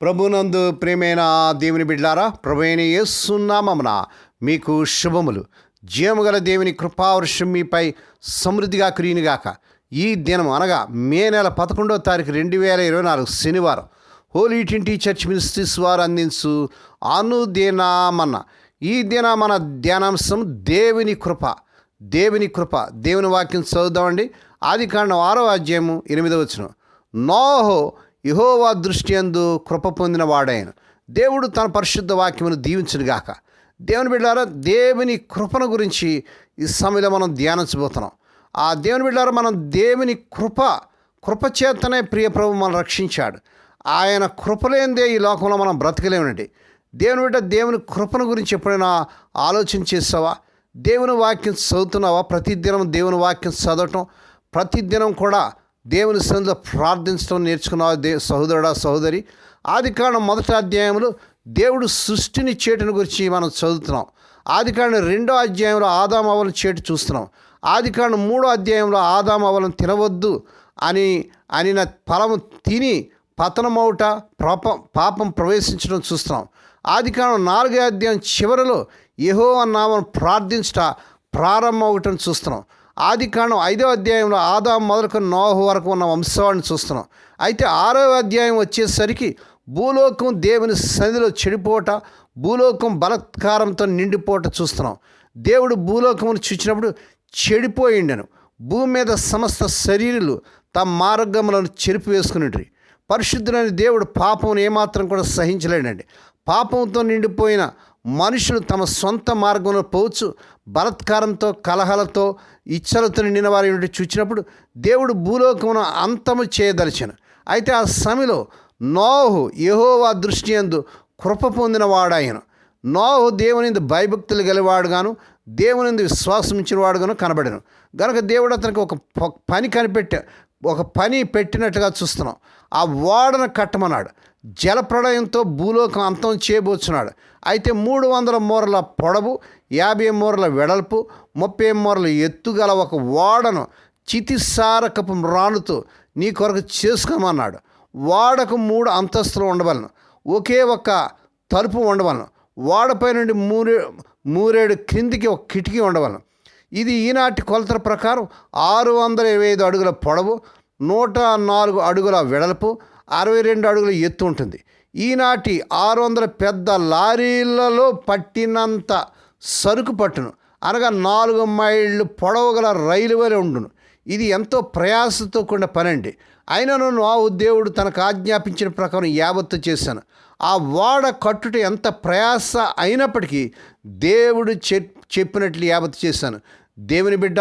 ప్రభునందు ప్రేమైన దేవుని బిడ్లారా ప్రభుైన యేసునామమున మీకు శుభములు. జీవముగల దేవుని కృపావర్షం మీపై సమృద్ధిగా కురియునిగాక ఈ దినం అనగా మే నెల పదకొండవ తారీఖు రెండు వేల ఇరవై నాలుగు శనివారం హోలీ టింటి చర్చ్ మినిస్ట్రీస్ వారు అందించు అనుదినామన్న. ఈ దిన మన ధ్యానాంశం దేవుని కృప. దేవుని కృప. దేవుని వాక్యం చదువుదామండి. ఆది కాండం ఆరో అధ్యాయము ఎనిమిదవచ్చును వచ్చిన నోహో యహోవా దృష్టి అందు కృప పొందిన వాడాయను దేవుడు తన పరిశుద్ధ వాక్యమును దీవించునుగాక దేవుని బిడ్డారా దేవుని కృపను గురించి ఈ సమయంలో మనం ధ్యానించబోతున్నాం. ఆ దేవుని బిడ్డారా మనం దేవుని కృప కృప చేతనే ప్రియ ప్రభు మనం రక్షించాడు. ఆయన కృపలేందే ఈ లోకంలో మనం బ్రతకలేమండి. దేవుని బిడ్డ దేవుని కృపను గురించి ఎప్పుడైనా ఆలోచన చేస్తావా దేవుని వాక్యం చదువుతున్నావా? ప్రతిదినం దేవుని వాక్యం చదవటం ప్రతిదినం కూడా దేవుని సన్నిధిలో ప్రార్థించడం నేర్చుకున్నావు దే సహోదరుడా సహోదరి. ఆది కాండం మొదటి అధ్యాయంలో దేవుడు సృష్టిని చేటుని గురించి మనం చదువుతున్నాం. ఆది కాండం రెండో అధ్యాయంలో ఆదామవలం చేటు చూస్తున్నాం. ఆది కాండం మూడో అధ్యాయంలో ఆదామవలం తినవద్దు అని అని నా ఫలము తిని పతనమౌట పాపం పాపం ప్రవేశించడం చూస్తున్నాం. ఆది నాలుగో అధ్యాయం చివరిలో యహో అన్నామను ప్రార్థించట ప్రారంభం అవటం చూస్తున్నాం. ఆది కాండం ఐదో అధ్యాయంలో ఆదాం మొదలుకొని నోహు వరకు ఉన్న వంశవాన్ని చూస్తున్నాం. అయితే ఆరో అధ్యాయం వచ్చేసరికి భూలోకం దేవుని సన్నిధిలో చెడిపోట భూలోకం బలత్కారంతో నిండిపోట చూస్తున్నాం. దేవుడు భూలోకమును చూచినప్పుడు చెడిపోయిండను. భూమి మీద సమస్త శరీరులు తమ మార్గములను చెరిపి వేసుకునేటి పరిశుద్ధులైన దేవుడు పాపం ఏమాత్రం కూడా సహించలేడండి. పాపంతో నిండిపోయిన మనుషులు తమ సొంత మార్గంలో పోవచ్చు. బలత్కారంతో కలహాలతో ఇచ్చలతో నిండిన వారి చూచినప్పుడు దేవుడు భూలోకమును అంతము చేయదలిచాను. అయితే ఆ సమయంలో నోహు యహోవా దృష్టి అందు కృప పొందిన వాడాయను నోహు దేవుని భయభక్తులు గలవాడుగాను దేవుని విశ్వాసం ఇచ్చిన వాడుగాను కనబడను. గనక దేవుడు అతనికి ఒక పని కనిపెట్టా ఒక పని పెట్టినట్టుగా చూస్తున్నాం. ఆ ఓడను కట్టమన్నాడు. జలప్రళయంతో భూలోకం అంతం చేయబోచున్నాడు. అయితే మూడు వందల మూరల పొడవు యాభై మూరల వెడల్పు ముప్పై మూరల ఎత్తుగల ఒక ఓడను చితిసారకపు రాణుతో నీ కొరకు చేసుకోమన్నాడు. ఓడకు మూడు అంతస్తులు ఉండవలను. ఒకే ఒక తలుపు ఉండవలను. ఓడపై నుండి మూరే మూరేడు క్రిందికి ఒక కిటికీ ఉండవలను. ఇది ఈనాటి కొలతల ప్రకారం ఆరు వందల ఇరవై ఐదు అడుగుల పొడవు నూట నాలుగు అడుగుల వెడల్పు అరవై రెండు అడుగుల ఎత్తు ఉంటుంది. ఈనాటి ఆరు వందల పెద్ద లారీలలో పట్టినంత సరుకు పట్టును. అనగా నాలుగు మైళ్ళు పొడవు గల రైలు వలె ఉండును. ఇది ఎంతో ప్రయాసతో కూడిన పని అండి అయినను నావు దేవుడు తనకు ఆజ్ఞాపించిన ప్రకారం యావత్తు చేశాను. ఆ వాడ కట్టుట ఎంత ప్రయాస అయినప్పటికీ దేవుడు చెప్పినట్లు యావత్తు చేశాను. దేవుని బిడ్డ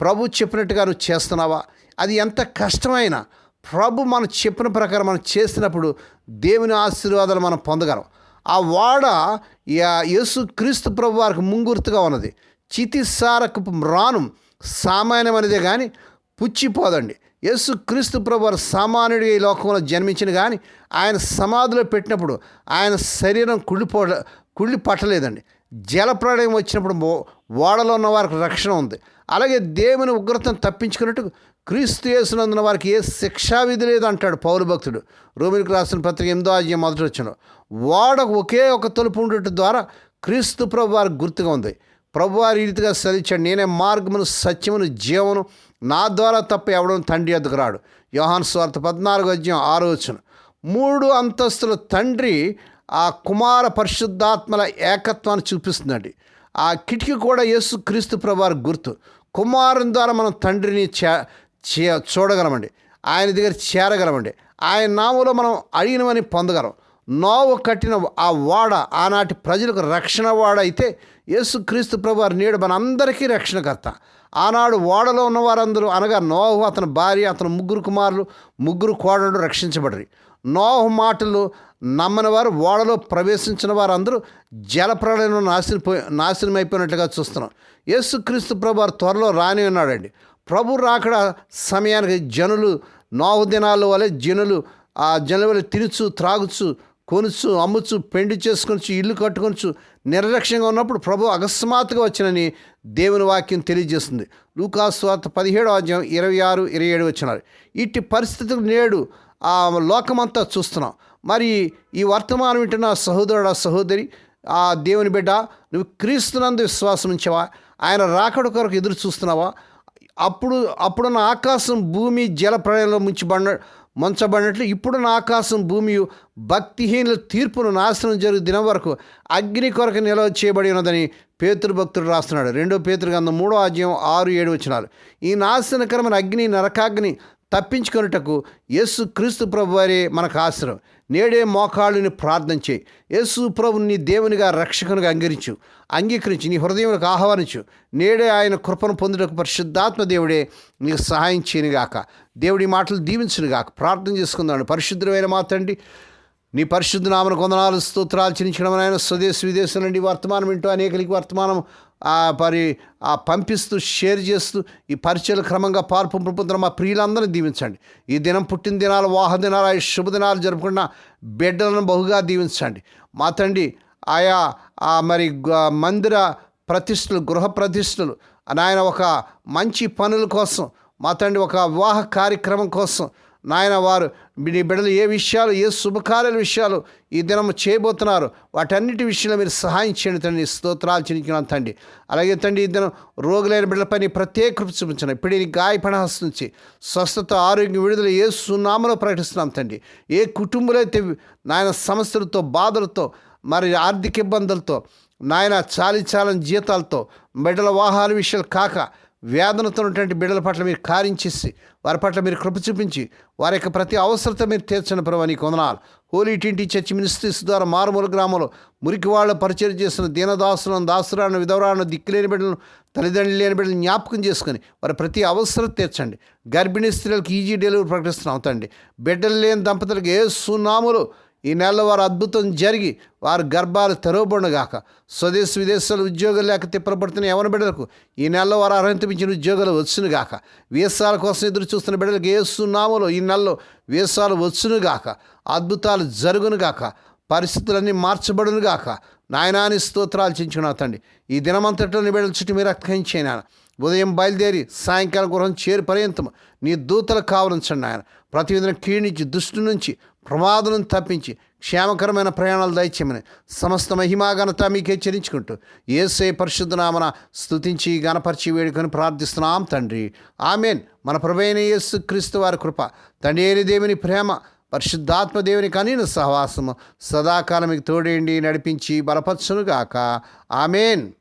ప్రభు చెప్పినట్టుగా నువ్వు చేస్తున్నావా? అది ఎంత కష్టమైనా ప్రభు మనం చెప్పిన ప్రకారం మనం చేసినప్పుడు దేవుని ఆశీర్వాదాలు మనం పొందగలం. ఆ వాడ యా- యేసు క్రీస్తు ప్రభు వారికి ముంగుర్తుగా ఉన్నది. చితిసారకు రాను సామాన్యమైనదే కానీ పుచ్చిపోదండి. యేసు క్రీస్తు ప్రభు వారు ఈ లోకంలో జన్మించిన కానీ ఆయన సమాధిలో పెట్టినప్పుడు ఆయన శరీరం కుళ్ళిపో కుళ్ళి పట్టలేదండి జలప్రాణయం వచ్చినప్పుడు ఓడలో ఉన్న వారికి రక్షణ ఉంది. అలాగే దేవుని ఉగ్రతను తప్పించుకున్నట్టు క్రీస్తు చేసినందున వారికి ఏ శిక్షా విధి లేదు అంటాడు పౌరు భక్తుడు. రోమిలకు రాసిన పత్రిక ఎనిమిదో అధ్యాయం మొదటి వచ్చిన ఓడకు ఒకే ఒక తలుపు ఉండటం ద్వారా క్రీస్తు ప్రభు వారికి గుర్తుగా ఉంది. ప్రభు వారి రీతిగా సరిచాడు నేనే మార్గమును సత్యమును జీవను నా ద్వారా తప్ప ఎవడం తండ్రి ఎద్దుకు రాడు. యోహాన్ స్వార్థ పద్నాలుగు అధ్యాయం ఆరో వచ్చిన మూడు అంతస్తుల తండ్రి ఆ కుమార పరిశుద్ధాత్మల ఏకత్వాన్ని చూపిస్తుందండి. ఆ కిటికీ కూడా యేసు క్రీస్తు ప్రభువారి గుర్తు. కుమారుని ద్వారా మనం తండ్రిని చే చే- చూడగలమండి. ఆయన దగ్గర చేరగలమండి. ఆయన నామలో మనం అడిగినవని పొందగలం. నోవు కట్టిన ఆ వాడ ఆనాటి ప్రజలకు రక్షణ వాడ అయితే యేసు క్రీస్తు ప్రభు వారి నేడు మన అందరికీ రక్షణకర్త. ఆనాడు ఓడలో ఉన్న వారందరూ అనగా నోవు అతని భార్య అతని ముగ్గురు కుమారులు ముగ్గురు కోడలు రక్షించబడరు. నోహు మాటలు నమ్మని వారు ఓడలో ప్రవేశించిన వారందరూ జలప్రళయంలో నాశనపోయి నాశనమైపోయినట్లుగా చూస్తున్నాం. యేసుక్రీస్తు ప్రభు వారు త్వరలో రాని ఉన్నాడండి. ప్రభు రాకడ సమయానికి జనులు నోహు దినాల వలె జనులు ఆ జనుల వల్ల తినుచు త్రాగుచు కొనుచు అమ్ముచు పెండి చేసుకొనచ్చు ఇల్లు కట్టుకొనచ్చు నిర్లక్ష్యంగా ఉన్నప్పుడు ప్రభు అకస్మాత్తుగా వచ్చినని దేవుని వాక్యం తెలియజేస్తుంది. లూకాస్వార్త పదిహేడో అధ్యాయం ఇరవై ఆరు ఇరవై ఏడు వచ్చినారు. ఇట్టి పరిస్థితులు నేడు ఆ లోకమంతా చూస్తున్నాం. మరి ఈ వర్తమానం వింటున్న సహోదరుడు సహోదరి ఆ దేవుని బిడ్డ నువ్వు క్రీస్తునందు విశ్వాసం ఉంచావా? ఆయన రాకడ కొరకు ఎదురు చూస్తున్నావా? అప్పుడు అప్పుడున్న ఆకాశం భూమి జల ప్రళయంలో ముంచబడిన ముంచబడినట్లు ఇప్పుడున్న ఆకాశం భూమి భక్తిహీనుల తీర్పును నాశనం జరుగు దినం వరకు అగ్ని కొరకు నిల్వ చేయబడి ఉన్నదని పేతురు భక్తుడు రాస్తున్నాడు. రెండో పేతృగంధం మూడో అధ్యాయం ఆరు ఏడు వచ్చినారు ఈ నాశనకరమైన అగ్ని నరకాగ్ని తప్పించుకొనుటకు యేసు క్రీస్తు ప్రభు వారే మనకు ఆశ్రయం. నేడే మోకాళ్ళని ప్రార్థన చేయి. యేసు ప్రభుని నీ దేవునిగా రక్షకునిగా అంగరించు అంగీకరించి. నీ హృదయంలోకి ఆహ్వానించు. నేడే ఆయన కృపను పొందుటకు పరిశుద్ధాత్మ దేవుడే నీకు సహాయం చేయనుగాక. దేవుడి మాటలు దీవించునుగాక. ప్రార్థన చేసుకుందాను పరిశుద్ధమైన మాత్రండి నీ పరిశుద్ధ నామను కొందనాలు స్తోత్రాలు చినించడం ఆయన స్వదేశ విదేశం నుండి వర్తమానం వింటూ అనేకలకి వర్తమానం మరి ఆ పంపిస్తూ షేర్ చేస్తూ ఈ పరిచయలు క్రమంగా పార్పు పొందుతున్న మా ప్రియులందరినీ దీవించండి. ఈ దినం పుట్టిన దినాలు వాహ దినాలు ఈ శుభదినాలు జరుపుకున్న బిడ్డలను బహుగా దీవించండి. మా తండ్రి ఆయా మరి మందిర ప్రతిష్టలు గృహ ప్రతిష్టలు నాయన ఒక మంచి పనుల కోసం మా తండ్రి ఒక వివాహ కార్యక్రమం కోసం నాయన వారు నీ బిడ్డలు ఏ విషయాలు ఏ శుభకార్యాల విషయాలు ఈ దినం చేయబోతున్నారు వాటన్నిటి విషయంలో మీరు సహాయం చేయండి తండ్రి. స్తోత్రాలు చినికినాను తండ్రి. అలాగే తండ్రి ఈ దినం రోగులైన బిడ్డలపై నీ ప్రత్యేక కృప చూపించండి. ఇప్పుడు నీ గాయపడ నుంచి స్వస్థత ఆరోగ్యం విడుదల ఏ సునామలో ప్రకటిస్తున్నాం తండ్రి. ఏ కుటుంబంలో అయితే నాయన సమస్యలతో బాధలతో మరి ఆర్థిక ఇబ్బందులతో నాయన చాలి చాలని జీతాలతో బిడ్డల వాహాల విషయాలు కాక వేదనతో ఉన్నటువంటి బిడ్డల పట్ల మీరు కార్యం చేసి వారి పట్ల మీరు కృప చూపించి వారి యొక్క ప్రతి అవసరత మీరు తీర్చని ప్రభు నీకు వందనాలు. హోలీ టింటి చర్చి మినిస్ట్రీస్ ద్వారా మారుమూల గ్రామంలో మురికి వాళ్ళ పరిచయం చేస్తున్న దీనదాసులను దాసురాలను విధవరాలను దిక్కులేని బిడ్డలను తల్లిదండ్రులు లేని బిడ్డలను జ్ఞాపకం చేసుకొని వారి ప్రతి అవసరం తీర్చండి. గర్భిణీ స్త్రీలకు ఈజీ డెలివరీ ప్రకటిస్తున్నాం అవుతండి బిడ్డలు లేని దంపతులకు ఏ సునాములు ఈ నెలలో వారు అద్భుతం జరిగి వారి గర్భాలు తెరవబడుగాక స్వదేశ విదేశాలు ఉద్యోగాలు లేక తిప్పబడుతున్న ఎవరి బిడ్డలకు ఈ నెలలో వారు అర్హత మించిన ఉద్యోగాలు వచ్చునుగాక. వీసాల కోసం ఎదురు చూస్తున్న బిడ్డలకు ఏ ఈ నెలలో వీసాలు వచ్చునుగాక. అద్భుతాలు జరుగునుగాక. పరిస్థితులన్నీ మార్చబడునుగాక. నాయనాని స్తోత్రాలు చించుకున్నా తండ్రి. ఈ దినమంతట్లో నీ బిడ్డల చుట్టూ మీరు రక్షించేనా ఉదయం బయలుదేరి సాయంకాలం గృహం చేరు పర్యంతం నీ దూతలు కావలించండి ఆయన ప్రతివిధన క్షీణించి దుష్టి నుంచి ప్రమాదం తప్పించి క్షేమకరమైన ప్రయాణాలు దయచేయమని సమస్త మహిమా మీకే మీకు ఏసే పరిశుద్ధనామన స్థుతించి గణపరిచి వేడుకొని ప్రార్థిస్తున్నాం తండ్రి. ఆమెన్. మన ప్రభైన యేసు క్రీస్తు వారి కృప తండ్రి దేవుని ప్రేమ పరిశుద్ధాత్మ దేవుని కనీన సహవాసము సదాకాలం మీకు తోడేండి నడిపించి బలపరచునుగాక. ఆమెన్.